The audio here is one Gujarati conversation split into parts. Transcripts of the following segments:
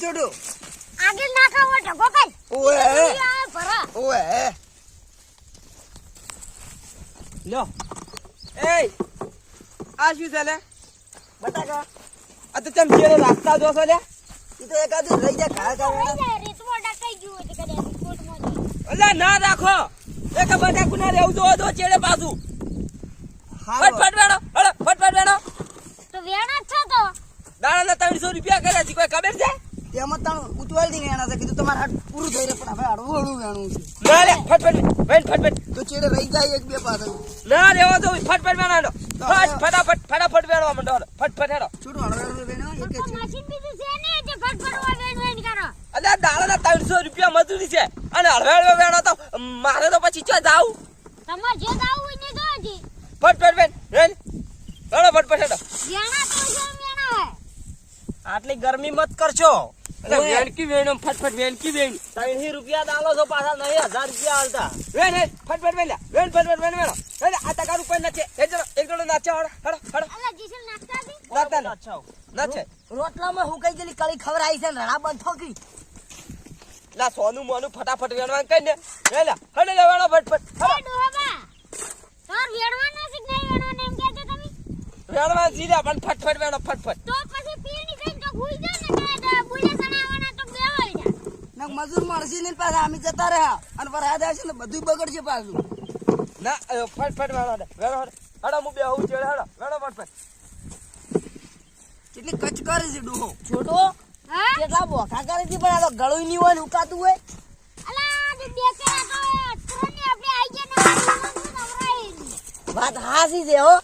છોટું આગળ નાખા ઢગો કઈ ઓએ ભરા. ઓએ લ્યો. એ આ શું છે લે? બટાકા. આ તો ચમ ચેડે રાખતા જોશો લે. ઈ તો એકાદ લઈ જા લઈ જાય રીતમાં ડકાઈ ગયું છે તો કદાચ રીતમાં. અલ્યા ના રાખો. એક બટાકુ ના રહેવું જો દો ચેડે પાછું. ફટ ફટ વેણો હળો ફટ ફટ વેણો તો વેણા જ છો તો દાડાના ત્રણસો રૂપિયા કર્યા છે કોઈ ખબર છે? તેમાં તણ ઉતવાલથી વેણા છે કીધું તમારે હાથ પૂરું થઈ રહ્યું પણ હવે હળવું હળવું વેણું છે. ના લે ફટ ફટ વેણ ફટ ફટ તો ચેડે રહી જાય એક બે પાસે ના રેવો તો ફટ ફટ લો. ફટ ફટાફટ ફટાફટ વેણો મંડો ફટ ફટ હેડો. છોટું હળવું વેણો એક જ મશીન બીજું છે ને જે ફટફટ વેણ વેણ કરો. અલ્યા દાડાના ત્રણસો રૂપિયા મજૂરી છે. અને હળવે હળવે વેણો તો મારે તો પછી ચો જાવ? તમારે જે દાવું હોય ને દો હજી. ફટ ફટ વેણ વેણ હેડો ફટ ફટ હેડો. વેણા તો જો વેણા હોય. આટલી ગરમી મત કરશો. વેણકી વેણ ફટફટ વેણકી વેણ. ત્રણસી રૂપિયા દાલો છો પાછા નહીં હજાર રૂપિયા હાલતા વેણ હેડ ફટફટ વેણ વેણ ફટફટ વેણ વેણો. હેડ આ ટકા રૂપિયા નાચે એક જણો એક જણો નાચતા રોટલામાં હું કઈ ગયેલી કળી ખબર આવી છે ને રણા બંધ થોકી લા સોનું મોનું ફટાફટ વેણવા કઈ ને. વેલા. લે વેણો ફટફટ. હળો. ડોહા તાર વેણવાનો છે વેણવાનો એમ કહેતો તમે? વેણવા જીરા પણ ફટફટ વેણો ફટફટ. તો મજૂર મળશે ને પાછા અમે જતા રહ્યા. અને વરસાદ આવશે ને બધું બગડશે પાછું. ના ફટ ફટ વેણો લે વેણો હળો બે હું બેહું ચેડે હળો વેણો ફટ કેટલી કચ કરે છે ડોહો. છોટો કેટલા બોખા કરે છે પણ આ તો ગળું નહીં હોય ને ઉકાતું હોય. અલા જે બે કેરા તો ત્રણની આપણે આઈ ગયા ને નવરાઈ વાત હાસી છે હો.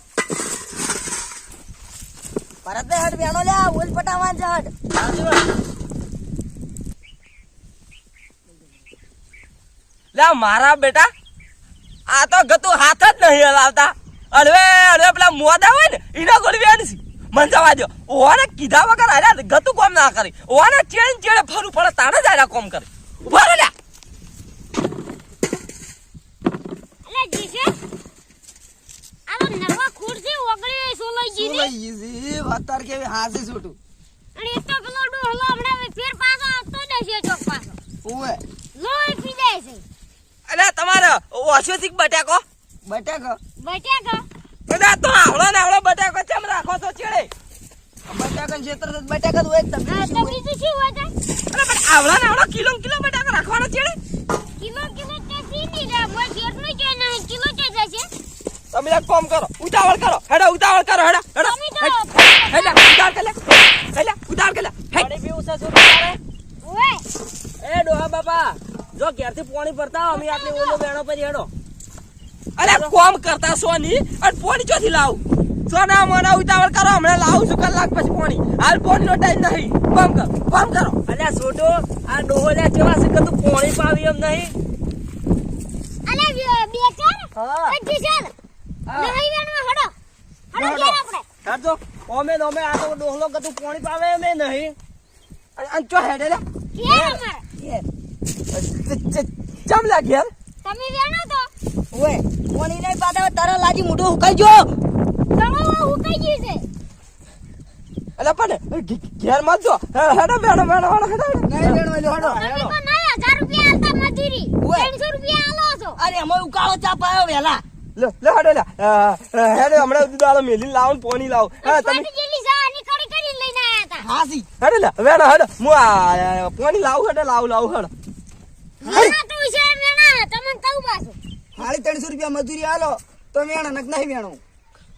ભરત હટ બેનો લ્યા ઓલ પટાવાન છે હટ લે મારા બેટા, આ તો ગતું હાથ જ નહીં હલાવતા. અડવે અડવે પેલા મોદા હોય ને એના ગોળ વેણ છે. મન જવા દો ઓને કીધા વગર અરે ગતું કોમ ના કરી. ઓને ચેડ ચેડે ફરું પડે, તાણે જ આરા કોમ કરે. ઊભા રહે લ્યા. અલા જીસે આલો નવા ખુરશી ઓગળી સોલાઈ છે. કેવી હાસી છોટું. અને એક તો પેલો ડોહલો હમણાં ફેર પાછો આવતો હશે ચોક પાછો. ઓએ લોહી પી જાય છે. અરે તમારો ઓછો થી બટાકો? બટાકો? બટેકા? બધા તો ને આવડો બટાકો ચમ રાખો તો ચેડે બટાકા ક્ષેત્ર છે બટાકા હોય જ તમે હા શું તો બીજું શું હોય અરે પણ ને કિલો કિલો બટાકો રાખવાનો ચેડે કિલો કિલો તે સીધી રે મોય શેરનું છે નહીં કિલો છે જશે તમે એક કામ કરો ઉતાવળ કરો. હેડા ઉતાવળ કરો હેડા હેડો. હેડા ઉતાર કે લે. કરે ઉતાર ઉતાવળ કરે પાણી બી ઉસા છોટું કરે ઓએ એ ડોહા બાપા જો ઘેરથી પાણી ભરતા અમે આટલી ઓલો બેણો પર હેડો. અરે કોમ કરતા સોની અને પાણી ચોથી લાવ? સોના મોના ઉતાવળ કરો હમણાં લાવું છું કલાક પછી પોણી. હાલ પોણી નો ટાઈમ નહીં. કોમ કરો કોમ કરો. અલ્યા છોટો આ ડોહો લ્યા કેવા છે કે તું પાણી પાવી એમ નહીં? અલ્યા બે- બે ચાર. હા. ઘેર ઓમે ઓમે આ તો ડોહલો કે તું પાણી પાવે એમ નહીં. અને ચો હેડે લે. ઘેર ચમ લા તમે વેણો તો. ઓય પાણી નહીં પાતા તારા લાજી મોઢું હુકાઈ ગયો. તળો હુકાઈ ગયું છે. અલે પણ ઘેર મત જો હેડો મેડો મેડો હેડો હેડો નહીં બેન વાલો હડો. તમે તો નહીં હજાર રૂપિયા આલતા મજૂરી. ઓએ. ત્રણસો રૂપિયા આલો છો. અરે એમાં ઉકાળો ચા પાયો વેલા. લે લે હેડો લે. અ, હમણાં સુધી આલો મેલી લાવો ને પોણી લાવો. હા તમે હાસી. હેડે લે વેડો હેડો. હું આ પોણી લાવું હેડે લાવું લાવું હેડો. હાળી ત્રણસો રૂપિયા મજૂરી આલો તો મેણા નક નહીં મેણો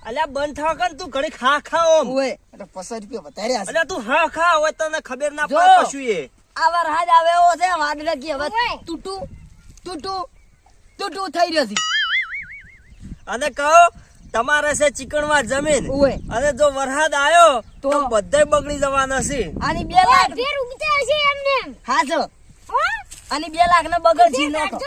અલ્યા બંધ થવા કર તું ઘડી ખા ખા ઓમ ઓય એટલે પચાસ રૂપિયા વધારે અલ્યા તું હા ખા હોય તને ખબર ના. પડે કશું એ. આ વરસાદ આવે એવો છે વાદળા કે હવે. તૂટું તૂટું તૂટું થઈ રહ્યો છે. અને કહો તમારે છે ચીકણવા જમીન. અને જો વરસાદ આવ્યો તો બધે બગડી જવાના છે. અને બે લાખ ફેર ઉગતા હશે એમને. હા જો. અને બે લાખ ને બગડ જી નાખો.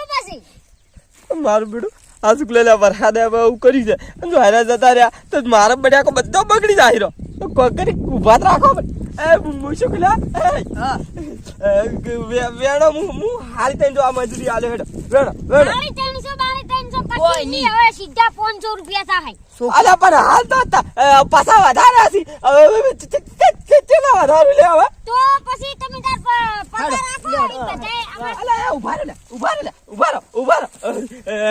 મારું બેડું આ શું લે વરસાદ આવે એવું કરી છે. અને જો હારા જતા રહ્યા તો મારા કો બધો બગડી જાય રહ્યો. તો કોઈ કરી ઊભા રાખો એ મુ શું કલા હા. વેણો મુ હું હાલ તઈને જો આ મજૂરી આલે હેડો. વેણો વેણો. બાળી ત્રણસો, હવે સીધા 500 રૂપિયા થાય. અલા પણ હાલ તો ત- પાછા વધારે હશે. હવે ચે- ચે- ચે- ચે- ચેટલા વધારું લે હવે? તો પછી તમે તાર પગાર આપો ઈ બધાય અમાર- અલા ઊભા રહો ઊભા રહો ઊભા રહો ઊભા રહો.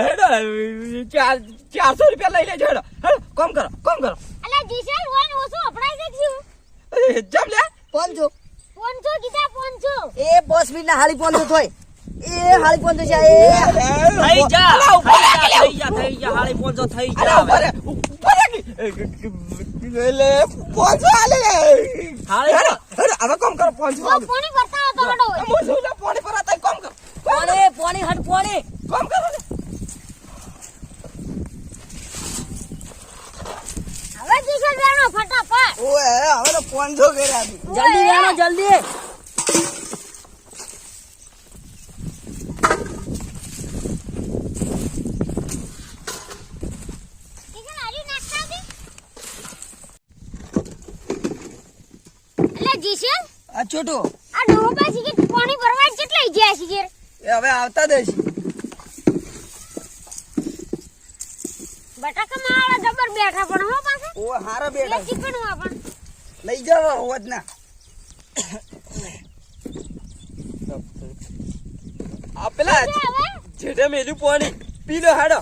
હેડો ચાર ચારસો રૂપિયા લઈ લેજો હેડો હેડો કોમ કરો કોમ કરો. અલા જીસેલ વન ઓછું અપડાઈ એ, જમ લે. પાંચસો. 500 કીધા 500 એ પોસ મિનિટ ના હાલી પાંચસો થોય. એ હાલી પાંચસો છે એ. થઈ જા થઈ જા થઈ જા હાળી પોંચો થઈ જા પોંચો આલે લે. હાલે. હેડો હેડો હવે કોમ કરો પોંચો પાણી ભરતા હતો હડો હું શું લે પાણી પર કોમ કરો પોણી પોણી હટ પોણી. કોમ કરો હવે જીસેલ વેણો ફટાફટ. ઓએ હવે તો કર્યા જલ્દી વેણો, જલ્દી જીસેલ હારી નાખતા હતી એટલે જીસેલ આ છોટો આ ડોબા છે કે પાણી ભરવા કેટલા ગયા છે કે એ હવે આવતા દેશ બટાકા માળા જબર બેઠા પણ હો પાસે ઓ હારા એ બેટા ચીકણું પણ. લઈ જાવ હોત ના આ પેલા જેઠે મેલું પાણી. પી લો હાડો.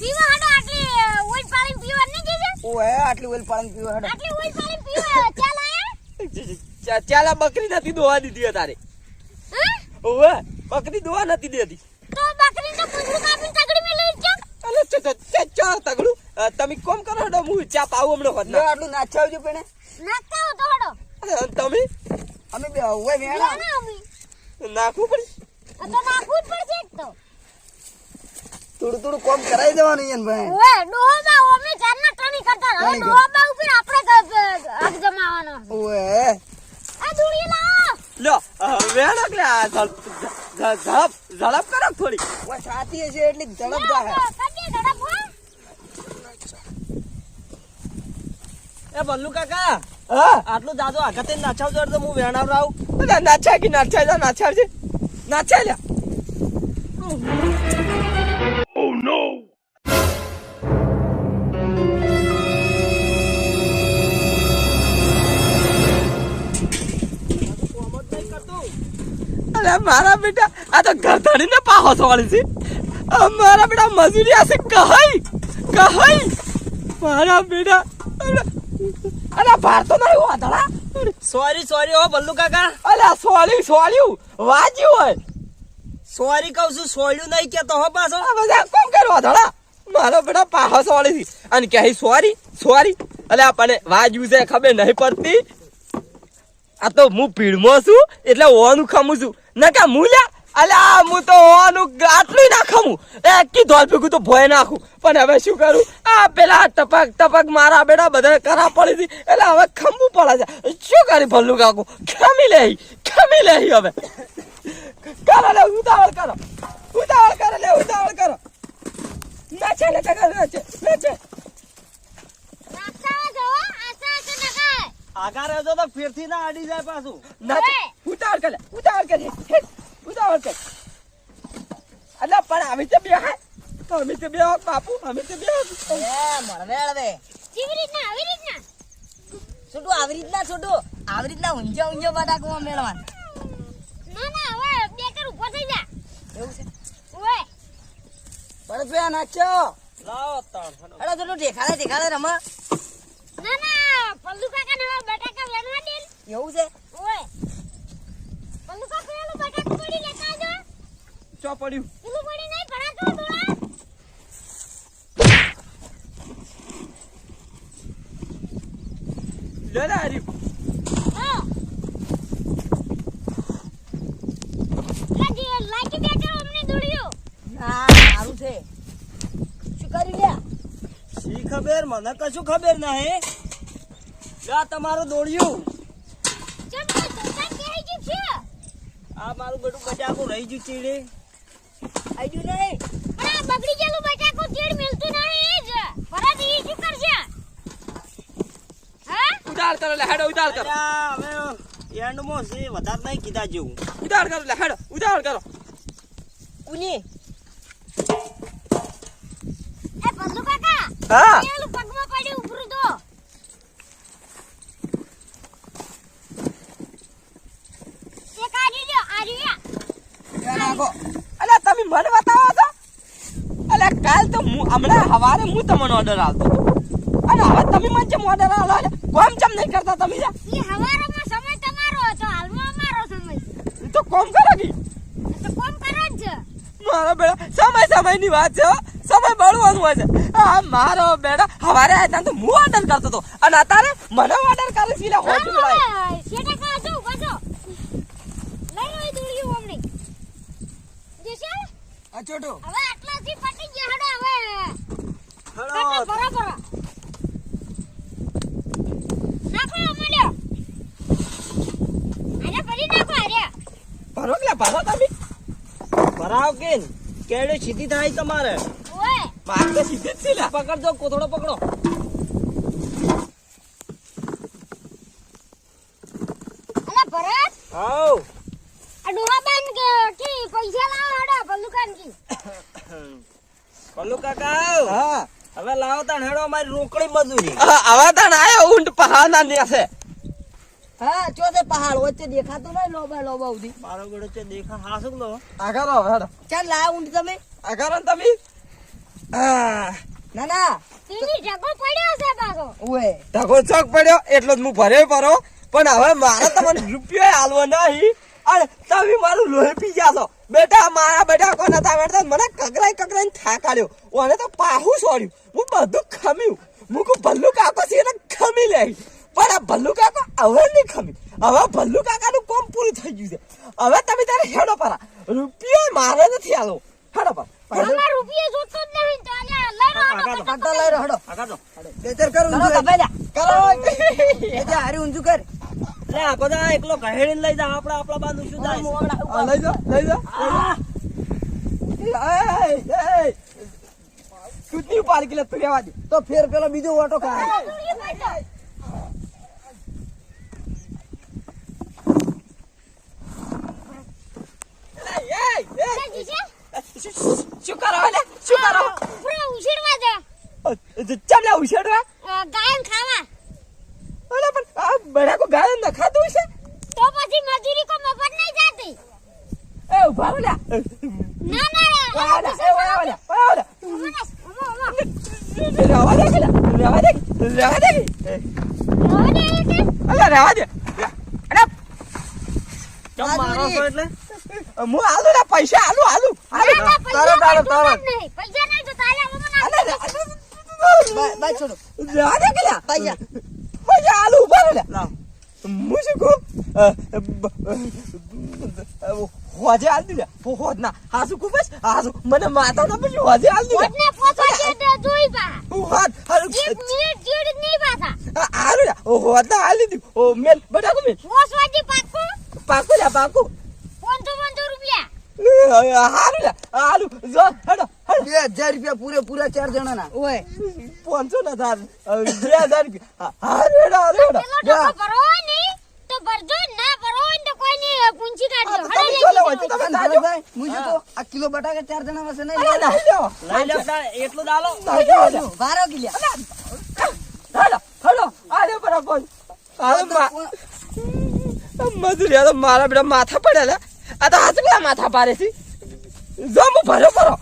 પીવા હાડો આટલી ઓઈલ પાણી પીવા નહીં જીજે ઓય આટલી ઓઇલ પાણી પીવો હાડો. આટલી ઓઈલ પાણી પીવા ચાલ આયા. ચા- ચાલા બકરી નથી દોવા દીધી તારે હા ઓવે બકરી દોવા નથી દેતી તો બકરી તો પૂંછડું કાપીને તગડી મે લઈ જા અલે ચ ચ ચ તગડું. તમે કોમ કરો હડો હું ચા પાવું હમણાં લો ના આટલું નાચાવજો પેણે. નાખતા તો હડો. તમે? અમે બે ઓએ વેણા ના અમી. નાખવું પડે? તો નાખવું જ પડશે તો. થોડું થોડું કોમ કરાવી દેવાનું એને ભાઈ. ઓએ ડોહા ઓમે ચારના ટણી કરતા હવે ડોહા ઉપર આપણે હક જમાવાનો. ઓએ આ દુડી લો વેણો કે ઝડપ ઝડપ કરો થોડી. ઓ છાતી છે એટલી ઝડપ જાહે. કદે ઝડપ હો. એ બલ્લુ કાકા હા? આટલું દાદો આગતે નાચાવજો તો હું વેણાવ આવું નાચા નાચાય કે નાચા જા નાચાય છે નાચાય લ્યા અરે મારા બેટા આ તો ઘર ને પાહો સોળી છે. મારા બેટા મજૂરી આશે કહઈ? કહઈ? મારા બેટા અરે ભારતો નહીં વાદળા સોરી સોરી હો બલ્લુ કાકા. અરે સોરી સોળ્યું વાજ્યું હોય. સોરી કહું છું સોળ્યું નહીં કેતો હો પાછો. બધા કોમ કરવા ધડા મારો બેટા પાહો સોળી છે. અને કહે સોરી સોરી. અરે આપણને વાજ્યું છે ખબર નહીં પડતી. આ તો હું ભીડમાં છું એટલે ઓનું ખમું છું. ના મૂલ્યા? અલ્યા હું તો ઓનું આટલું ના ખમું એક કી ધોલ ભેગું તો ભોય નાખું. પણ હવે શું કરું? આ પેલા ટપક ટપક મારા બેટા બધા કરા પડી હતી. એટલે હવે ખમવું પડે છે. શું કરી ભલ્લું કાકું? ખમી લે ખમી લે હવે. કરો લે ઉતાવળ કરો. ઉતાવળ કરો લે ઉતાવળ કરો. નાચે લે કરો નાચે નાચે. નાખતા જો તો ફેરથી ના આડી જાય પાછું. નાચે. ઉતાવળ કરે ઉતાવળ કરે હેટ, ઉતાવળ કરે આવી તો બે હા અમે તો બે બાપુ અમે તો બે. એ મરવેળ દે કેવી રીતના આવી રીતના છોટું આવી રીતના છોટું આવી રીતના બટાકવા મેળવા ના ના હવે બેટર ઊભો થઈ જા એવું છે ઓએ પરસભાઈ નાચો લાવો તાણ અરે થોડું દેખાડે દેખાડે રમા ના ના પલ્લુ કાકા ને બટાકા વેણવા દે એવું છે ઓએ પલ્લુ કાકા પેલું બટાકું પડી લેતા જો ચો પડ્યું હા ના લ્યા શી ખબર મને કશું ખબર નહીં જા તમારું દોડ્યું આ મારું બધું બજાકું રહી ગયું ચીડે. આવી ગયું નહીં. આ બગડી ગયેલું બટાકું ચીડ મિલતું નહીં જ. ભરત ઈ શું કરશે? હા? ઉતાર કરો લે હેડો ઉતાર કરો. હવે એન્ડમાં છે વધારે નહીં કીધા જેવું. ઉતાર કરો લે હેડો ઉતાર કરો. કુની હા પેલું પગમાં પડ્યું ઉભરું તો એક આ રહ્યો, આ રહ્યો. એ નાખો અલ્યા તમે મને બતાવો છો અલ્યા કાલ તો હું હમણાં હવારે હું તમને ઓર્ડર આવતો અને હવે તમે મને જેમ ઓર્ડર આલો કોમ ચમ નહીં કરતા તમે? ઈ સમય તમારો હતો હાલમાં અમારો સમય. તો કોમ કરો કી? તો કોમ કરો જ. મારો બેટા સમય સમયની વાત છે સમય બળવાનું હોય છે. આ મારો બેટા હવારે આવ્યા તા તો હું ઓર્ડર કરતો હતો. અને અત્યારે મને ઓર્ડર કરે છે એટલે હોટ હાલો, હવે શેઠે કહો છો, કહો છો. લઈ લો એ દોરયું અમને. જશે? છોટું હવે આટલાથી પટી ગયા હડો હવે. હડો. બરાબર. ભરો ભરો નાખો અમલ્યો આને ભરી નાખો અરે ભરો કે ભરો તમે? ભરાવ કે કેળે સીધી થાય તમારે. ઓય. માર તો સીધી જ છે. પકડજો કોથળો પકડો અલા ભરત આવ આ ડોહાબાન કે કી પૈસા લાવો હેડો ભલુકાન કી પલ્લુ કાકા હા. હવે લાવો તાણ હેડો અમારી રોકડી મજૂરી હવે તાણ આયો ઊંટ પહાડના નેસે. હા ચો તે પહાડ વચ્ચે દેખાતો નહીં લોબા લોબા ઉધી મારો ગળો છે દેખા હાસુક લો આગળ આવો હેડો. ચાલ લા ઊંટ તમે. આગળ આવો તમે. આ, ના ના. તેની ઢગો પડ્યો છે પાછો. ઓએ ઢગો ચોક પડ્યો એટલો જ હું ભર્યો પરો. પણ હવે મારે તમને રૂપિયો આલવો નહીં. અને તમે મારું લોહી પી ગયા છો. બેટા મારા બેટા કોણ હતા બેટા મને કકરાઈ કકરાઈ થાકાડ્યો. ઓને તો પાહું છોડ્યું. હું બધું ખમ્યું. હું કું ભલ્લુ કાકો છે એને ખમી લે. પણ આ ભલ્લુ કાકો હવે નહીં ખમી. હવે ભલ્લુ કાકાનું કોમ પૂરું થઈ ગયું છે. હવે તમે તારે હેડો પરા. રૂપિયો મારે નથી આલો. હેડો પર. એકલો કહેડીને લઈ જા. આપડા આપડા બાંધુ શું લઈ જા લઈ જા એ એ તું પાલકી લે તું રહેવા દે. તો ફેર પેલો બીજો ઓટો જીશે? શું કરો લે? શું કરો? ઉછેરવા દે. ચમ લે ઉછેડવા ગાયન ખાવા. અરે પણ આ બડાકો ગાય ન ખાતું છે તો પછી મજૂરી કો મફત નહીં જાતી એ ઊભા ના ના ના વાડા એ વાડા વાડા ઉમરસ, ઉમર, ઉમર. રહેવા દે કે રહેવા દે રહેવા દે. અલે રહેવા દે. અરે ચમ મારો છો એટલે? હું આલુ ને પૈસા આલુ આલુ. આલુ ના, ના, પૈસા તારો તારો તારો. જ પૈસા નહીં તો તારે મને અલે આપી. દે. બાય બાય છોડો. રહેવા દે કે પૈસા. પૈસા આલુ ઊભા રે હું શું કહું? હોજે આલ દીધા હોજ ના હાસુ કુપસ હાસુ. મને માતા ના પછી હોજે આલ દીધા વોટને પોસવા છે તે જોઈ પા. હોજ હારું એક મિનિટ ચીડ જ નહીં પાછા. હારું લે હોજ ના આલી દીધું. ઓ મેલ બટા કો મેલ. પોસવા જે પાક્કું, પાકું લે પાકું. પાંચસો પાંચસો રૂપિયા. હારું લે હારું. જો હેડો હેડો. બે હજાર રૂપિયા પૂરે પૂરા ચાર જણા ના ઓય. પાંચસો ના થાર બે હજાર રૂપિયા. હેડો હેડો પેલો ડબ્બો ભરવો હોય ને, તો ભરજો, ના ભરવો હોય ને તો કોઈ નહીં, પૂંછી કાઢજો. હા, તો હળો તમે લઈ ચાલો, જજો. તમે અને ભરતભાઈ, હું. કહું? આ કિલો બટાકા ચાર જણા પાસે નહીં. નહીં લેવો લઈ લે એટલું દાલો. બારો કિલ્યા હેડો હેડો આરે બરાબર હારું મજૂરી મારા બેટા માથા પડ્યા લે. આ તો હાથ માથા પાડે છે. જમ ભરો ભરો.